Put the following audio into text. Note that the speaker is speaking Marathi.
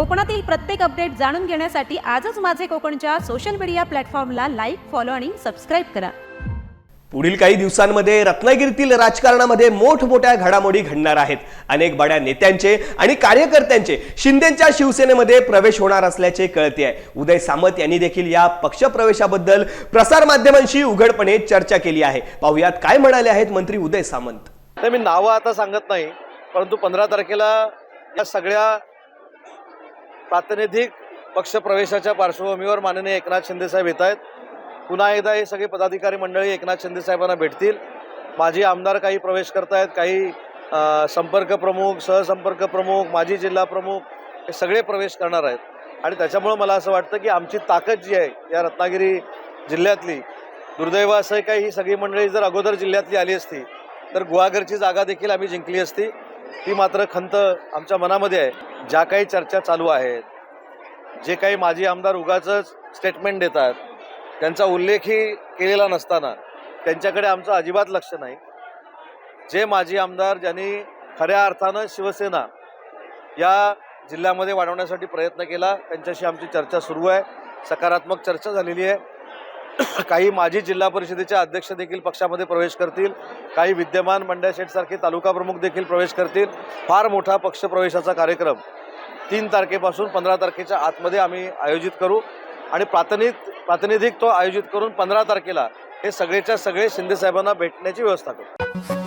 कोकणातील प्रत्येक अपडेट जाणून घेण्यासाठी आजच माझे कोकणच्या सोशल मीडिया प्लॅटफॉर्मला लाईक फॉलो आणि सबस्क्राईब करा. पुढील काही दिवसांमध्ये रत्नागिरीतील राजकारणामध्ये मोठमोठ्या घडामोडी घडणार आहेत. अनेक बड्या नेत्यांचे आणि कार्यकर्त्यांचे शिंदेच्या शिवसेनेमध्ये प्रवेश होणार असल्याचे कळते आहे. उदय सामंत यांनी देखील या पक्षप्रवेशाबद्दल प्रसारमाध्यमांशी उघडपणे चर्चा केली आहे. पाहुयात काय म्हणाले आहेत मंत्री उदय सामंत? मी नावं आता सांगत नाही परंतु पंधरा तारखेला या सगळ्या प्रातिनिधिक पक्षप्रवेशाच्या पार्श्वभूमीवर माननीय एकनाथ शिंदेसाहेब येत आहेत. पुन्हा एकदा हे सगळे पदाधिकारी मंडळी एकनाथ शिंदेसाहेबांना भेटतील. माजी आमदार काही प्रवेश करतायत काही संपर्क प्रमुख सहसंपर्क प्रमुख माजी जिल्हा प्रमुख हे सगळे प्रवेश करणार आहेत. आणि त्याच्यामुळं मला असं वाटतं की आमची ताकद जी आहे या रत्नागिरी जिल्ह्यातली दुर्दैव असं आहे काही ही सगळी मंडळी जर अगोदर जिल्ह्यातली आली असती तर गुहागरची जागा देखील आम्ही जिंकली असती. ती मात्र खंत आमच्या मनामध्ये आहे. ज्या काही चर्चा चालू आहेत जे काही माजी आमदार उगाच स्टेटमेंट देतात त्यांचा उल्लेखही केलेला नसताना त्यांच्याकडे आमचं अजिबात लक्ष नाही. जे माजी आमदार ज्यांनी खऱ्या अर्थानं शिवसेना या जिल्ह्यामध्ये वाढवण्यासाठी प्रयत्न केला त्यांच्याशी आमची चर्चा सुरू आहे. सकारात्मक चर्चा झालेली आहे. काही माजी जिल्हा परिषदेचे अध्यक्ष देखील पक्षामध्ये प्रवेश करतील. काही विद्यमान मंड्या शेठसारखे तालुका प्रमुख देखील प्रवेश करतील. फार मोठा पक्षप्रवेशाचा कार्यक्रम तीन तारखेपासून पंधरा तारखेच्या आतमध्ये आम्ही आयोजित करू आणि प्रातिनिध प्रातिनिधिक तो आयोजित करून पंधरा तारखेला हे सगळेच्या सगळे शिंदेसाहेबांना भेटण्याची व्यवस्था करू.